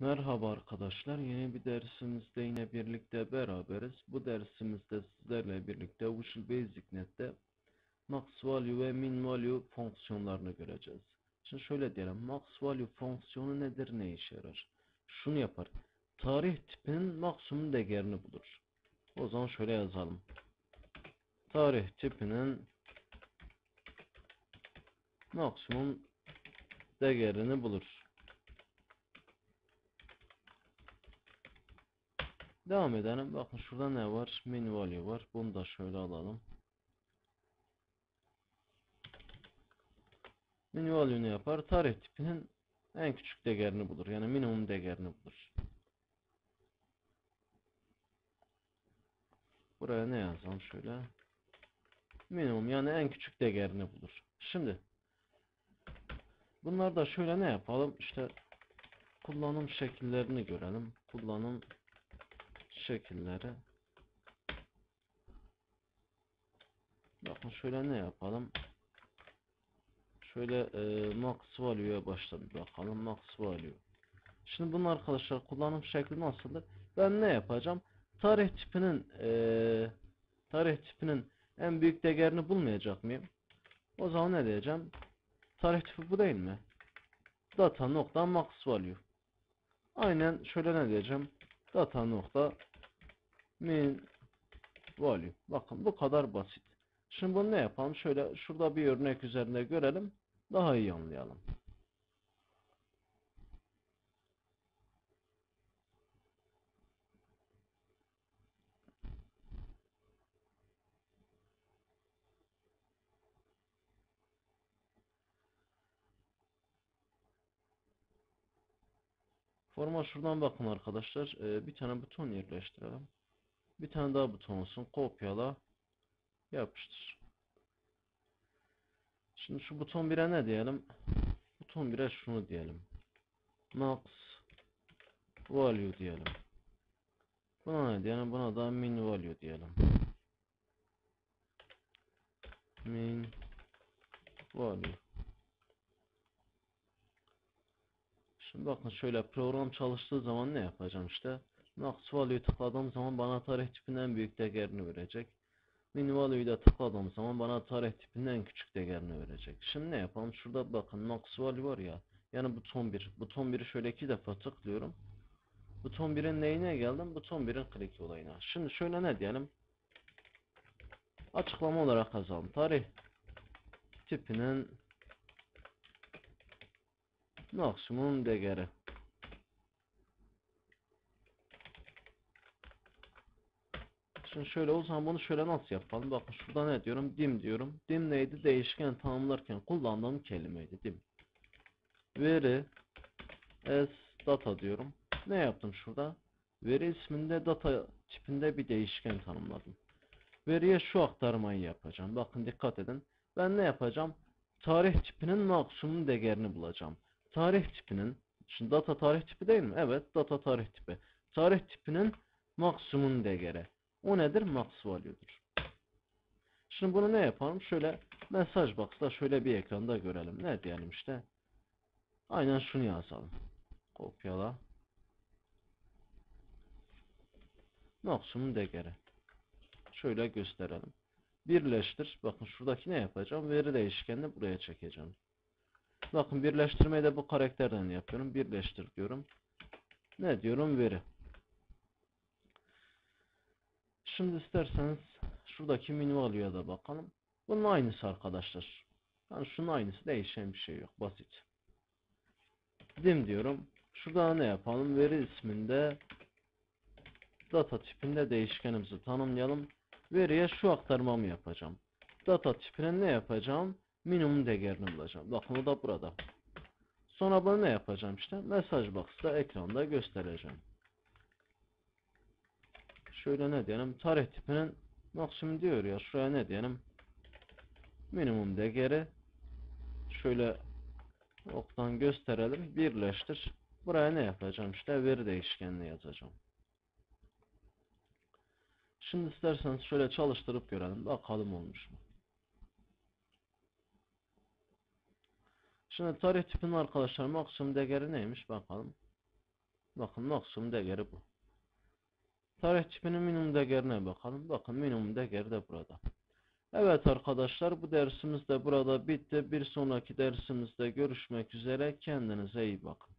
Merhaba arkadaşlar. Yeni bir dersimizde yine birlikte beraberiz. Bu dersimizde sizlerle birlikte Visual Basic Net'te max value ve min value fonksiyonlarını göreceğiz. Şimdi şöyle diyelim. Max value fonksiyonu nedir? Ne işe yarar? Şunu yapar. Tarih tipinin maksimum değerini bulur. O zaman şöyle yazalım. Tarih tipinin maksimum değerini bulur. Devam edelim. Bakın şurada ne var? Min value var. Bunu da şöyle alalım. Min value ne yapar? Tarih tipinin en küçük değerini bulur. Yani minimum değerini bulur. Buraya ne yazalım şöyle? Minimum yani en küçük değerini bulur. Şimdi bunlar da şöyle ne yapalım? İşte kullanım şekillerini görelim. Kullanım şekilleri. Bakın şöyle ne yapalım? Şöyle e, max value'ya başla bir bakalım. Max value. Şimdi bunun arkadaşlar kullanım şekli nasıldır? Ben ne yapacağım? Tarih tipinin e, tarih tipinin en büyük değerini bulmayacak mıyım? O zaman ne diyeceğim? Tarih tipi bu değil mi? Data nokta max value. Aynen şöyle ne diyeceğim? Data nokta min value. Bakın bu kadar basit. Şimdi bunu ne yapalım? Şöyle şurada bir örnek üzerinde görelim. Daha iyi anlayalım. Forma şuradan bakın arkadaşlar. Ee, bir tane buton yerleştirelim. Bir tane daha buton olsun. Kopyala. Yapıştır. Şimdi şu buton 1'e ne diyelim? Buton 1'e şunu diyelim. Max value diyelim. Buna ne diyelim? Buna da min value diyelim. Min value. Şimdi bakın şöyle program çalıştığı zaman ne yapacağım işte. Value'yu tıkladığım zaman bana tarih tipinin en büyük değerini verecek. Min value'yu da tıkladığım zaman bana tarih tipinin en küçük değerini verecek. Şimdi ne yapalım? Şurada bakın value var ya. Yani buton 1. Buton 1'i şöyle iki defa tıklıyorum. Buton 1'in neyine geldim? Buton 1'in click olayına. Şimdi şöyle ne diyelim? Açıklama olarak yazalım. Tarih tipinin maksimum değeri. Şimdi şöyle o zaman bunu şöyle nasıl yapalım? Bakın şurada ne diyorum? Dim diyorum. Dim neydi? Değişken tanımlarken kullandığım kelimeydi. Dim. Veri as data diyorum. Ne yaptım şurada? Veri isminde data tipinde bir değişken tanımladım. Veriye şu aktarmayı yapacağım. Bakın dikkat edin. Ben ne yapacağım? Tarih tipinin maksimum değerini bulacağım. Tarih tipinin Şimdi data tarih tipi değil mi? Evet, data tarih tipi. Tarih tipinin maksimum değeri. O nedir? Max value'dur. Şimdi bunu ne yapalım? Şöyle mesaj box'ta şöyle bir ekranda görelim. Ne diyelim işte? Aynen şunu yazalım. Kopyala. Maksimum değeri. Şöyle gösterelim. Birleştir. Bakın şuradaki ne yapacağım? Veri değişkenini buraya çekeceğim. Bakın birleştirmeyi de bu karakterden yapıyorum. Birleştir diyorum. Ne diyorum? Veri. Şimdi isterseniz şuradaki min value'ya da bakalım. Bunun aynısı arkadaşlar. Yani şunun aynısı değişen bir şey yok. Basit. Dim diyorum. Şurada ne yapalım? Veri isminde data tipinde değişkenimizi tanımlayalım. Veriye şu aktarmamı yapacağım. Data tipine ne yapacağım? Minimum değerini bulacağım. Bakın o da burada. Sonra bunu ne yapacağım işte? Mesaj box'ta ekranda göstereceğim. Şöyle ne diyelim? Tarih tipinin maksimum diyor ya. Şuraya ne diyelim? Minimum değeri. Şöyle oktan gösterelim. Birleştir. Buraya ne yapacağım işte? Veri değişkenini yazacağım. Şimdi isterseniz şöyle çalıştırıp görelim. Bakalım olmuş mu? Şimdi tarih tipinin arkadaşlar maksimum değeri neymiş bakalım. Bakın maksimum değeri bu. Tarih tipinin minimum değerine bakalım. Bakın minimum değeri de burada. Evet arkadaşlar bu dersimiz de burada bitti. Bir sonraki dersimizde görüşmek üzere. Kendinize iyi bakın.